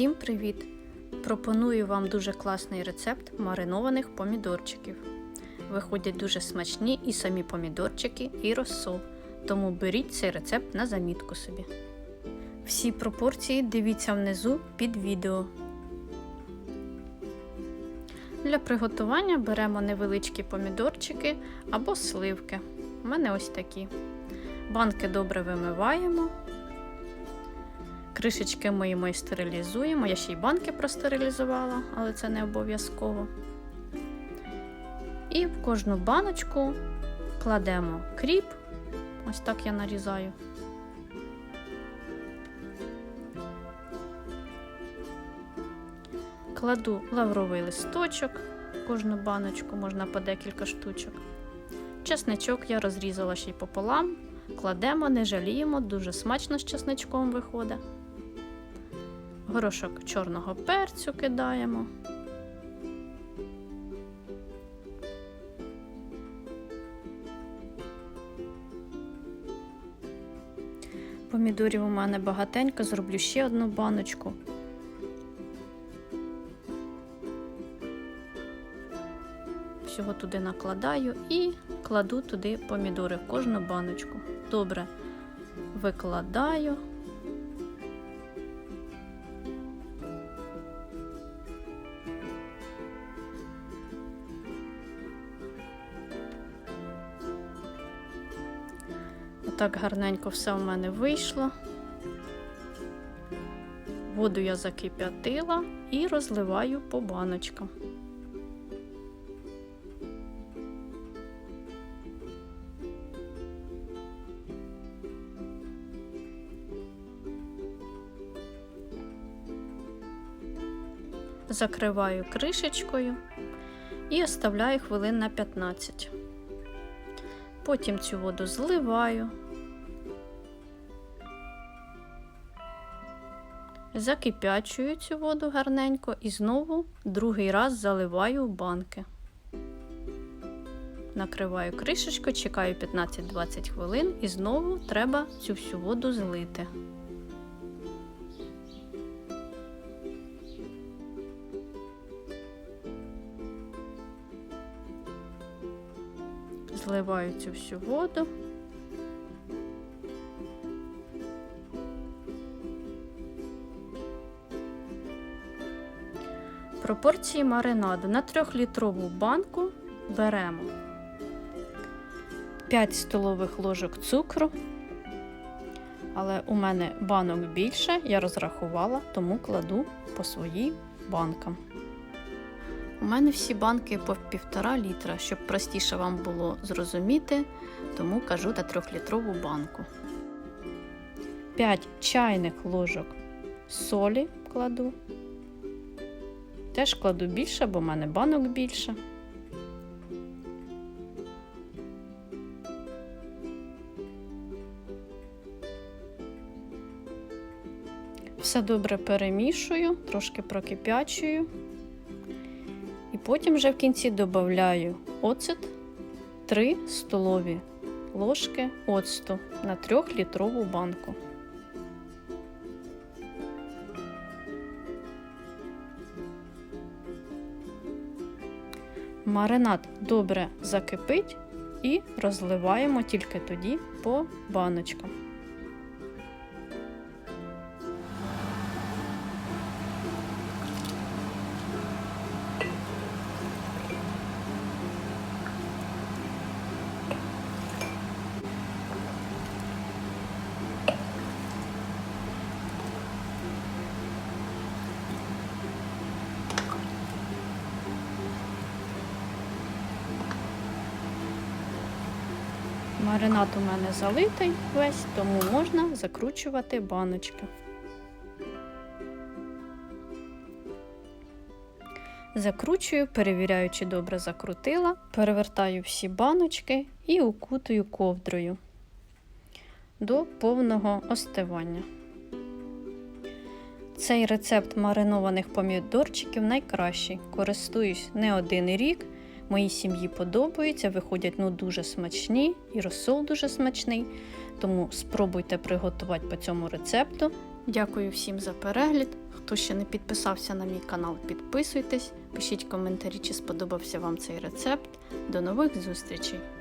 Всім привіт! Пропоную вам дуже класний рецепт маринованих помідорчиків. Виходять дуже смачні і самі помідорчики, і розсол. Тому беріть цей рецепт на замітку собі. Всі пропорції дивіться внизу під відео. Для приготування беремо невеличкі помідорчики або сливки. У мене ось такі. Банки добре вимиваємо. Кришечки миємо і стерилізуємо. Я ще й банки простерилізувала, але це не обов'язково. І в кожну баночку кладемо кріп. Ось так я нарізаю. Кладу лавровий листочок, в кожну баночку можна по декілька штучок. Чесничок я розрізала ще й пополам. Кладемо, не жаліємо, дуже смачно з чесничком виходить. Горошок чорного перцю кидаємо. Помідорів у мене багатенько, зроблю ще одну баночку. Всього туди накладаю і кладу туди помідори в кожну баночку. Добре викладаю. Отак гарненько все в мене вийшло. Воду я закип'ятила і розливаю по баночкам. Закриваю кришечкою і оставляю хвилин на 15. Потім цю воду зливаю, закипячую цю воду гарненько і знову другий раз заливаю в банки. Накриваю кришечку, чекаю 15-20 хвилин і знову треба цю всю воду злити. Зливаю цю всю воду. Пропорції маринаду на 3-літрову банку беремо 5 столових ложок цукру, але у мене банок більше, я розрахувала, тому кладу по своїм банкам. У мене всі банки по півтора літра, щоб простіше вам було зрозуміти, тому кажу та трьохлітрову банку. 5 чайних ложок солі кладу. Теж кладу більше, бо в мене банок більше. Все добре перемішую, трошки прокипячую. І потім вже в кінці додаю оцет 3 столові ложки оцту на 3-літрову банку. Маринад добре закипить і розливаємо тільки тоді по баночкам. Маринад у мене залитий весь, тому можна закручувати баночки. Закручую, перевіряю, чи добре закрутила, перевертаю всі баночки і укутую ковдрою до повного остивання. Цей рецепт маринованих помідорчиків найкращий. Користуюсь не один рік. Моїй сім'ї подобаються, виходять ну дуже смачні і розсол дуже смачний. Тому спробуйте приготувати по цьому рецепту Дякую всім за перегляд. Хто ще не підписався на мій канал, підписуйтесь, пишіть коментарі, чи сподобався вам цей рецепт. До нових зустрічей!